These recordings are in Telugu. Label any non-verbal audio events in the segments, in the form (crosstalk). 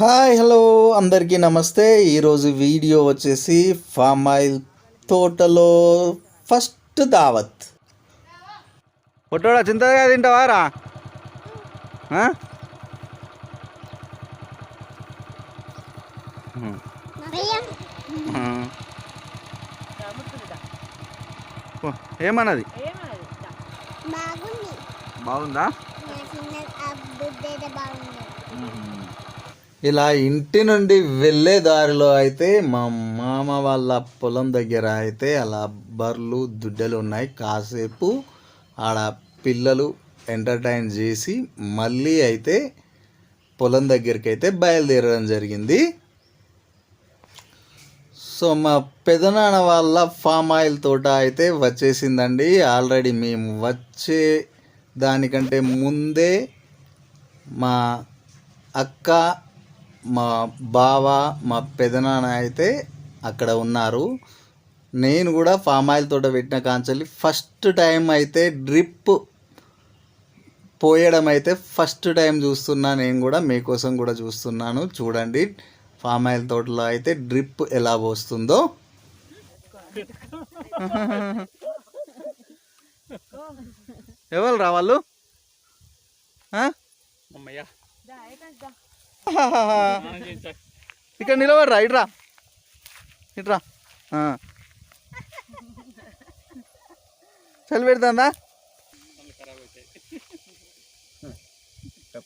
హాయ్ హలో అందరికీ నమస్తే. ఈరోజు వీడియో వచ్చేసి ఫామ్ ఆయిల్ తోటలో ఫస్ట్ దావత్. పొట్టోడా చింతగా తింటావా రా? ఏమన్నది? బాగుంది. బాగుందా నా చిన్న అబ్బుద్దేద బాగుంది ఇలా ఇంటి నుండి వెళ్ళే దారిలో అయితే మా మామ వాళ్ళ పొలం దగ్గర అయితే అలా బర్రెలు దుడ్డలు ఉన్నాయి. కాసేపు ఆడ పిల్లలు ఎంటర్టైన్ చేసి మళ్ళీ అయితే పొలం దగ్గరికి అయితే బయలుదేరడం జరిగింది. సో మా పెదనాన్న వాళ్ళ ఫామ్ ఆయిల్ తోట అయితే వచ్చేసిందండి. ఆల్రెడీ మేము వచ్చే దానికంటే ముందే మా అక్క మా బావ మా పెదనాన్న అయితే అక్కడ ఉన్నారు. నేను కూడా ఫామ్ ఆయిల్ తోట పెట్టిన కాంచెల్లి ఫస్ట్ టైం అయితే డ్రిప్ పోయడం అయితే ఫస్ట్ టైం చూస్తున్నా. నేను కూడా మీకోసం కూడా చూస్తున్నాను. చూడండి ఫామ్ ఆయిల్ తోటలో అయితే డ్రిప్ ఎలా పోస్తుందో. ఎవరు రా వాళ్ళు? ఆ? ఇక్కడ నిలబడరా ఇట్రా. ఇట్రా. చలి పెడుతుందా?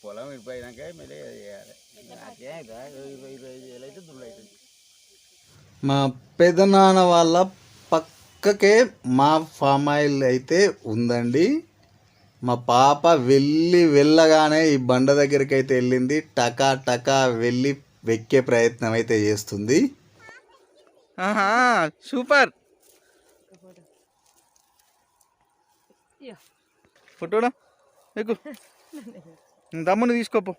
పొలం ఇడిపోయినాక మళ్ళీ చేయాలి. మా పెదనాన్న వాళ్ళ పక్కకే మా ఫామ్ ఆయిల్ అయితే ఉందండి. మా పాప వెళ్ళి వెళ్ళగానే ఈ బండ దగ్గరికి అయితే వెళ్ళింది. టకా టకా వెళ్ళి వెక్కే ప్రయత్నం అయితే చేస్తుంది. సూపర్. ఫోటోడా ఎక్కు. తమ్ముని తీసుకోపో.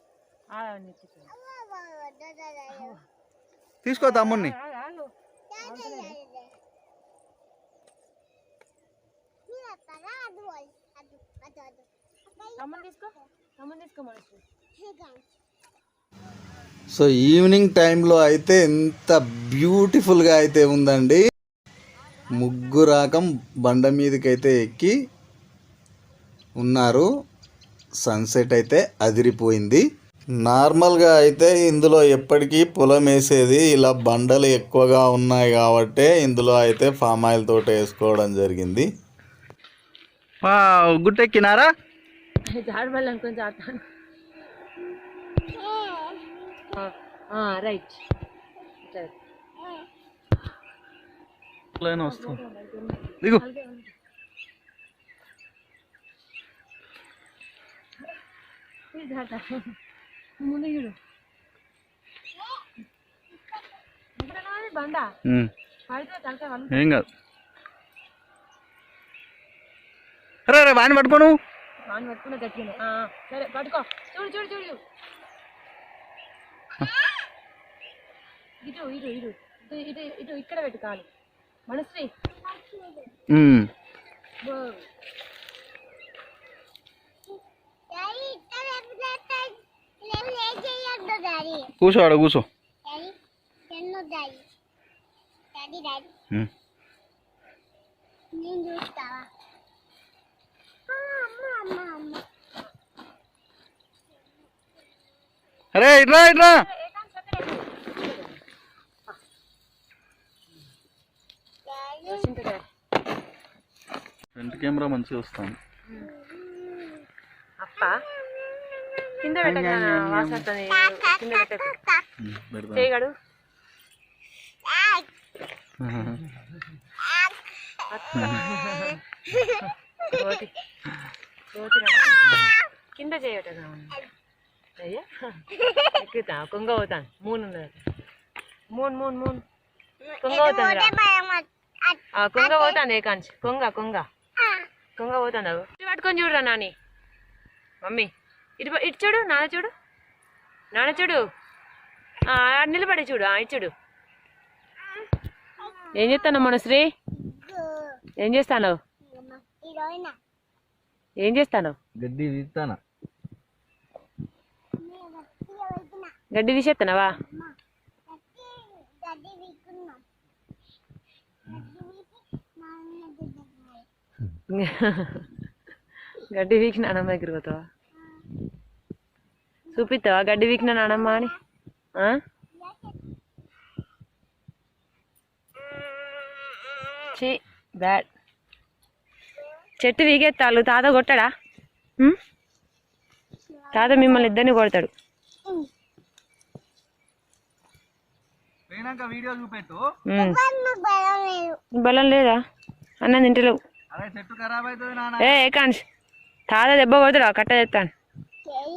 తీసుకో తమ్ముడిని. సో ఈవినింగ్ టైంలో అయితే ఎంత బ్యూటిఫుల్గా అయితే ఉందండి. ముగ్గురాకం బండ మీదకి అయితే ఎక్కి ఉన్నారు. సన్సెట్ అయితే అదిరిపోయింది. నార్మల్గా అయితే ఇందులో ఎప్పటికీ పొలం వేసేది ఇలా బండలు ఎక్కువగా ఉన్నాయి కాబట్టి ఇందులో అయితే ఫామ్ ఆయిల్ తోట వేసుకోవడం జరిగింది. గుట్టెక్కినారా జాడబడాలనుకొని జాడతాను రైట్. వస్తుంది. దిగు. ఏం కాదు. వాడిని పట్టుకోను? వాడిని పట్టుకున్న గట్టిగా ఆ, సరే పట్టుకో. చూడు చూడు చూడు. ఇటు ఇటు ఇటు. ఇటు ఇటు ఇటు ఇక్కడ పెట్టు కాలు. మనశ్రీ. ఉమ్, బో. డాడీ ఇక్కడ లేవు చేయొద్దు డాడీ కూర్చో ఆడ. నేను చూస్తావా ఆ, అమ్మ అమ్మ అమ్మ అరే ఇట్లా ఇట్లా. ఫ్రంట్ కెమెరా మంచిగా వస్తాను అప్ప. కింద పెట్టక వాసన కింద చేయగడు రా. (laughs) (laughs) కింద చేయట అయ్యా ఎక్కుతా కొంగ పోతాను మూన్ ఉన్నది మూన్ మూన్ మూన్ కొంగ పోతాను ఆ, కొంగ పోతాను ఏకాంచి కొంగ కొంగ కొంగ పోతాను పట్టుకొని చూడురా నాని మమ్మీ ఇటు ఇటు చూడు నాన్న చూడు నాన్న చూడు ఆడ నిలబడి చూడు ఆ, ఇటు చూడు ఏం చేస్తాను మనశ్రీ? ఏం చేస్తాను ఏం చేస్తాను? గడ్డి తీస్తానా గడ్డి తీసేస్తున్నావా గడ్డి వీకున్నాం గడ్డి వీకి మా అన్న దగ్గర పోతావా? చూపిస్తావా గడ్డి వీకిన నానమ్మ అని? ఛీ బ్యాడ్. చెట్టు వీకెత్తాలు తాత కొట్టాడా? తాత మిమ్మల్ని ఇద్దరిని కొడతాడు. పోయినాక వీడియో చూపెట్టు. ఉమ్. నాకు భయం లేదు బలం లేదా? అన్నం తింటలేవు. ఏ ఏకాంశ్ తాత దెబ్బ కొడతాడు కట్ట చేస్తాను. చేయి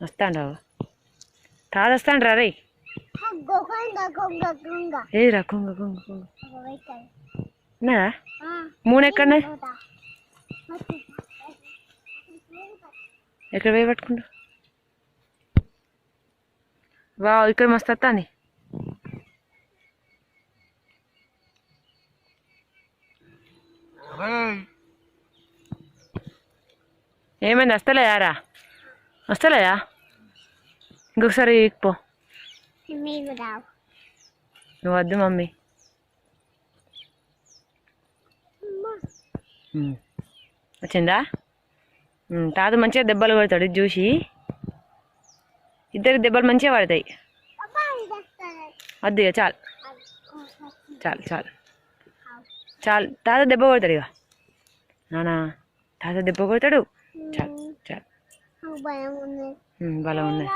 వస్తాడు తాత వస్తాడు రా రే ఏది రా కొంగ కొంగ కొంగ. పోయితాయి ఉన్నదా? మూడు ఎక్కడున్నాయి ఎక్కడ పోయి పట్టుకుంటా వా ఇక్కడ మస్తు వస్తుంది ఏమైంది? వస్తలేదా రా? వస్తలేదా? ఇంకొకసారి పో. నువ్వు వద్దు మమ్మీ. వచ్చిందా? తాత మంచిగా దెబ్బలు కొడతాడు చూసి ఇద్దరికి దెబ్బలు మంచిగా పడతాయి. వద్దు ఇక చాలు. చాలు చాలు. చాలు. తాత దెబ్బ కొడతాడు ఇక. నానా తాత దెబ్బ కొడతాడు. చాలు చాలు. ఉంది బలం ఉన్నాయి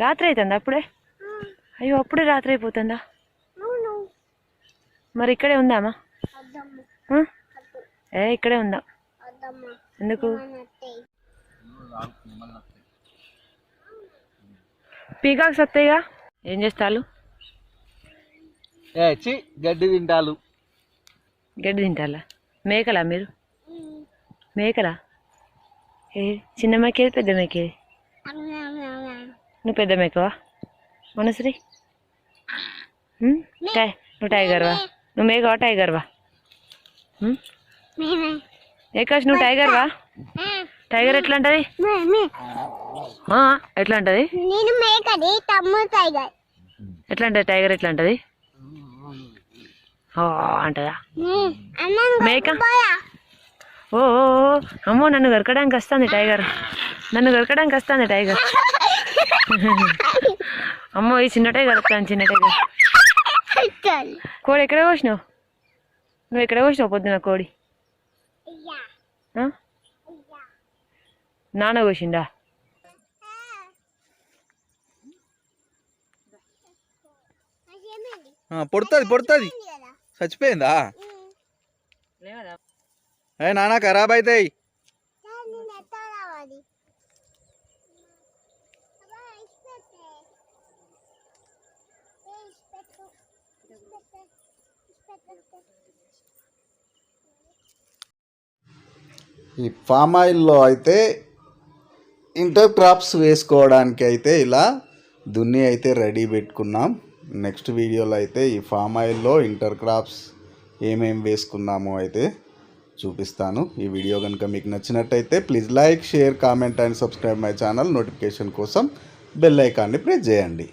రాత్రి అవుతుందా అప్పుడే? అయ్యో అప్పుడే రాత్రి అయిపోతుందా? మరి ఇక్కడే ఉందామా? ఏ ఇక్కడే ఉందా? ఎందుకు? పీకాక్స్ వస్తాయిగా ఏం చేస్తాలు గడ్డి తింటాలు గడ్డి తింటాలా మేకలా మీరు? మేకలా? ఏ చిన్న మేకేది పెద్ద మేకేది? నువ్వు పెద్ద మేకవా? టై నువ్వు టైగర్వా? నువ్వు మేకవా టైగర్వా? ఏకాష్ నువ్వు టైగర్వా టైగర్ ఎట్లా ఉంటుంది ఎట్లా ఉంటుంది టైగర్ ఎట్లా ఉంటుంది టైగర్. ఎట్లా ఉంటుంది అంటదా? మేక? ఓ అమ్మో నన్ను గరకడానికి వస్తుంది టైగర్. నన్ను గరకడానికి వస్తుంది టైగర్. (laughs) అమ్మో ఈ చిన్న టైగర్ వస్తాను చిన్న టైగర్? కోడి ఎక్కడ కోసినావు? నువ్వు ఎక్కడ కోసినావు పొద్దున కోడి? నాన్న కోసిండా పొడుతుంది పొడుతుంది. చచ్చిపోయిందా? ఏ నాన్న ఖరాబ్ అవుతాయి నేను ఎట్లా ఈ ఫామ్ ఆయిల్లో అయితే ఇంటర్ క్రాప్స్ వేసుకోవడానికి అయితే ఇలా దున్ని అయితే రెడీ పెట్టుకున్నాం. నెక్స్ట్ వీడియోలో అయితే ఈ ఫామ్ ఆయిల్లో ఇంటర్ క్రాప్స్ ఏమేమి వేసుకున్నామో అయితే చూపిస్తాను. ఈ వీడియో కనుక మీకు నచ్చినట్టయితే please like share comment and subscribe my channel notification కోసం బెల్ ఐకాన్ని ప్రెస్ చేయండి.